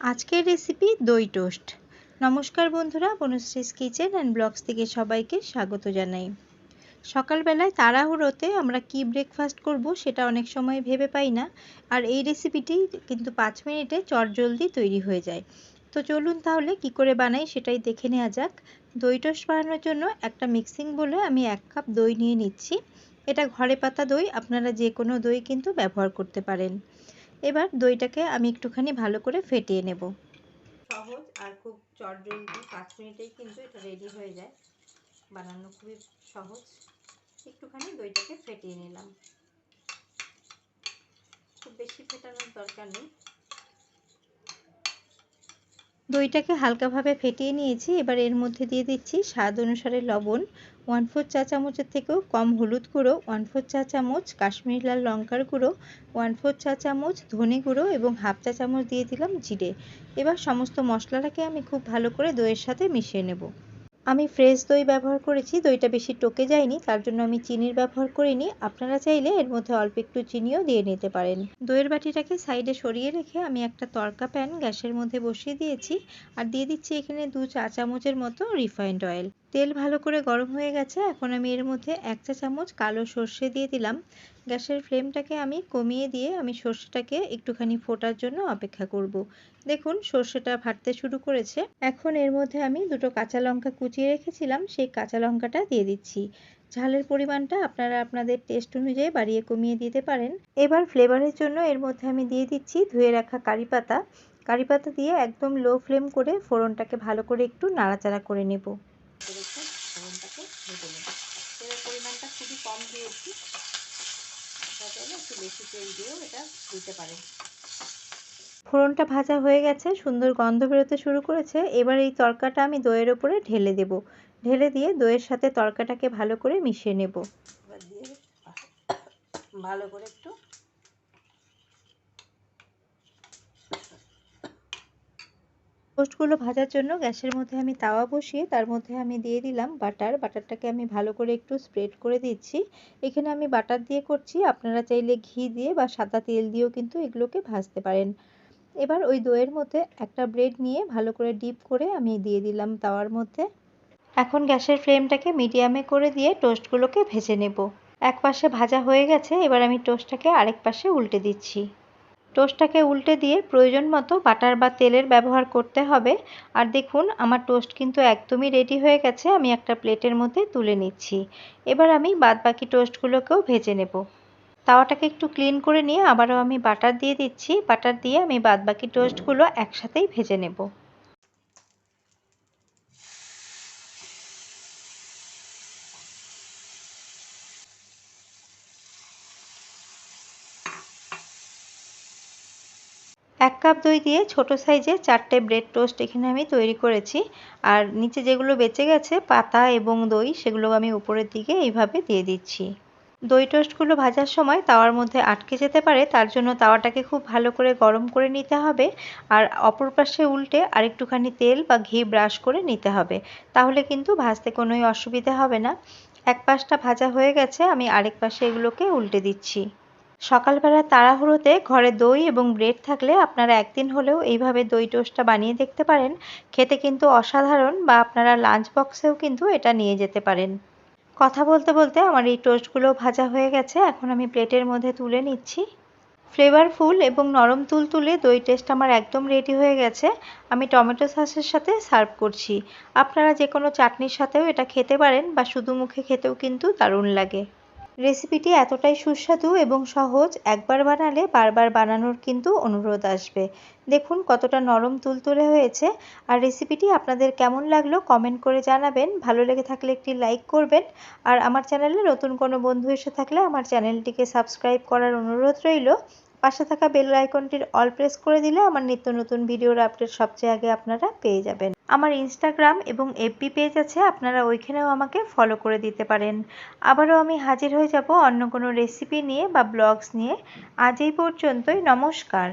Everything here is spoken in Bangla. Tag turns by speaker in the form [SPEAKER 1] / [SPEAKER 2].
[SPEAKER 1] আজকের রেসিপি দই টোস্ট নমস্কার বন্ধুরা, বনশ্রীস কিচেন অ্যান্ড ব্লগস থেকে সবাইকে স্বাগত জানাই। সকালবেলায় তাড়াহুড়োতে আমরা কি ব্রেকফাস্ট করব সেটা অনেক সময় ভেবে পাই না, আর এই রেসিপিটি কিন্তু পাঁচ মিনিটে চটজলদি তৈরি হয়ে যায়। তো চলুন তাহলে কি করে বানাই সেটাই দেখে নেওয়া যাক। দই টোস্ট বানানোর জন্য একটা মিক্সিং বলে আমি এক কাপ দই নিয়ে নিচ্ছি। এটা ঘরে পাতা দই, আপনারা যে কোনো দই কিন্তু ব্যবহার করতে পারেন। এবার দইটাকে আমি একটুখানি ভালো করে ফেটিয়ে নেব। সহজ আর খুব চটজলদি পাঁচ মিনিটেই কিন্তু এটা রেডি হয়ে যায়। বানানো খুবই সহজ। একটুখানি দইটাকে ফেটিয়ে নিলাম। খুব বেশি ফেটানোর দরকার নেই। দইটাকে হালকাভাবে ফেটিয়ে নিয়েছি। এবার এর মধ্যে দিয়ে দিচ্ছি স্বাদ অনুসারে লবণ। ওয়ান ফোর চা চামচের থেকেও কম হলুদ গুঁড়ো, ওয়ান ফোর চা চামচ কাশ্মীর লাল লঙ্কার গুঁড়ো, ওয়ান ফোর চা চামচ ধনে গুঁড়ো এবং হাফ চা চামচ দিয়ে দিলাম জিরে। এবার সমস্ত মশলাটাকে আমি খুব ভালো করে দইয়ের সাথে মিশিয়ে নেব। আমি ফ্রেশ দই ব্যবহার করেছি, দইটা বেশি টকে যায়নি, তার জন্য আমি চিনির ব্যবহার করিনি। আপনারা চাইলে এর মধ্যে অল্প একটু চিনিও দিয়ে নিতে পারেন। দইয়ের বাটিটাকে সাইডে সরিয়ে রেখে আমি একটা তরকা প্যান গ্যাসের মধ্যে বসিয়ে দিয়েছি। আর দিয়ে দিচ্ছি এখানে দু চা চামচের মতো রিফাইন্ড অয়েল তেল ভালো করে গরম হয়ে গেছে, এখন আমি এর মধ্যে এক চা চামচ কালো সর্ষে দিয়ে দিলাম। গ্যাসের ফ্লেমটাকে আমি কমিয়ে দিয়ে আমি সর্ষেটাকে একটুখানি ফোটার জন্য অপেক্ষা করব। দেখুন, সর্ষেটা ফাটতে শুরু করেছে। এখন এর মধ্যে আমি দুটো কাঁচা লঙ্কা কুচিয়ে রেখেছিলাম, সেই কাঁচা লঙ্কাটা দিয়ে দিচ্ছি। ঝালের পরিমাণটা আপনারা আপনাদের টেস্ট অনুযায়ী বাড়িয়ে কমিয়ে দিতে পারেন। এবার ফ্লেভারের জন্য এর মধ্যে আমি দিয়ে দিচ্ছি ধুয়ে রাখা কারি পাতা। কারি পাতা দিয়ে একদম লো ফ্লেম করে ফোড়নটাকে ভালো করে একটু নাড়াচাড়া করে নেব। ভেজে নেব। তেলের পরিমাণটা খুবই কম দিয়েছি। একটু বেশি তেল দিয়েও এটা দিতে পারেন। ফোড়নটা ভাজা হয়ে গেছে সুন্দর গন্ধ বেরোতে শুরু করেছে। এবার এই তরকাটা আমি দইয়ের ওপরে ঢেলে দেব। ঢেলে দিয়ে দইয়ের সাথে তরকাটাকে ভালো করে মিশিয়ে নেব। ভালো করে একটু টোস্টগুলো ভাজার জন্য গ্যাসের মধ্যে আমি তাওয়া বসিয়ে তার মধ্যে আমি দিয়ে দিলাম বাটার। বাটারটাকে আমি ভালো করে একটু স্প্রেড করে দিচ্ছি। এখানে আমি বাটার দিয়ে করছি। আপনারা চাইলে ঘি দিয়ে বা সাদা তেল দিয়েও কিন্তু এগুলোকে ভাজতে পারেন। এবার ওই দইয়ের মধ্যে একটা ব্রেড নিয়ে ভালো করে ডিপ করে আমি দিয়ে দিলাম তাওয়ার মধ্যে। এখন গ্যাসের ফ্লেমটাকে মিডিয়ামে করে দিয়ে টোস্টগুলোকে ভেজে নেব। এক পাশে ভাজা হয়ে গেছে। এবার আমি টোস্টটাকে আরেক পাশে উল্টে দিচ্ছি। টোস্টটাকে উল্টে দিয়ে প্রয়োজন মতো বাটার বা তেলের ব্যবহার করতে হবে। আর দেখুন, আমার টোস্ট কিন্তু একদমই রেডি হয়ে গেছে। আমি একটা প্লেটের মধ্যে তুলে নিচ্ছি। এবার আমি বাদ বাকি টোস্টগুলোকেও ভেজে নেব। তাওয়াটাকে একটু ক্লিন করে নিয়ে আবারও আমি বাটার দিয়ে দিচ্ছি। বাটার দিয়ে আমি বাদ বাকি টোস্টগুলো একসাথেই ভেজে নেব। এক কাপ দই দিয়ে ছোট সাইজে চারটে ব্রেড টোস্ট এখানে আমি তৈরি করেছি। আর নিচে যেগুলো বেঁচে গেছে, পাতা এবং দই, সেগুলো আমি উপরের দিকে এইভাবে দিয়ে দিচ্ছি। দই টোস্টগুলো ভাজার সময় তাওয়ার মধ্যে আটকে যেতে পারে, তার জন্য তাওয়াটাকে খুব ভালো করে গরম করে নিতে হবে। আর অপর পাশে উল্টে আরেকটুখানি তেল বা ঘি ব্রাশ করে নিতে হবে। তাহলে কিন্তু ভাজতে কোনোই অসুবিধা হবে না। এক পাশটা ভাজা হয়ে গেছে, আমি আরেক পাশে এগুলোকে উল্টে দিচ্ছি। সকালবেলা তাড়াহুড়োতে ঘরে দই এবং ব্রেড থাকলে আপনারা একদিন হলেও এইভাবে দই টোস্টটা বানিয়ে দেখতে পারেন। খেতে কিন্তু অসাধারণ বা আপনারা লাঞ্চ বক্সেও কিন্তু এটা নিয়ে যেতে পারেন। কথা বলতে বলতে আমার এই টোস্টগুলো ভাজা হয়ে গেছে। এখন আমি প্লেটের মধ্যে তুলে নিচ্ছি। ফ্লেভারফুল এবং নরম তুলতুলে দই টেস্ট আমার একদম রেডি হয়ে গেছে। আমি টমেটো সসের সাথে সার্ভ করছি। আপনারা যে কোনো চাটনির সাথেও এটা খেতে পারেন বা শুধু মুখে খেতেও কিন্তু দারুণ লাগে। রেসিপিটি এতটাই সুস্বাদু এবং সহজ, একবার বানালে বারবার বানানোর কিন্তু অনুরোধ আসবে। দেখুন কতটা নরম তুলতুলে হয়েছে। আর রেসিপিটি আপনাদের কেমন লাগল কমেন্ট করে জানাবেন। ভালো লেগে থাকলে একটি লাইক করবেন। আর আমার চ্যানেলে নতুন কোনো বন্ধু এসে থাকলে আমার চ্যানেলটিকে সাবস্ক্রাইব করার অনুরোধ রইল। পাশে থাকা বেল আইকনটির অল প্রেস করে দিলে আমার নিত্য নতুন ভিডিওর আপডেট সবচেয়ে আগে আপনারা পেয়ে যাবেন। আমার ইনস্টাগ্রাম এবং এফবি পেজ আছে, আপনারা ওইখানেও আমাকে ফলো করে দিতে পারেন। আবারও আমি হাজির হয়ে যাব অন্য কোনো রেসিপি নিয়ে বা ব্লগস নিয়ে। আজ এই পর্যন্তই, নমস্কার।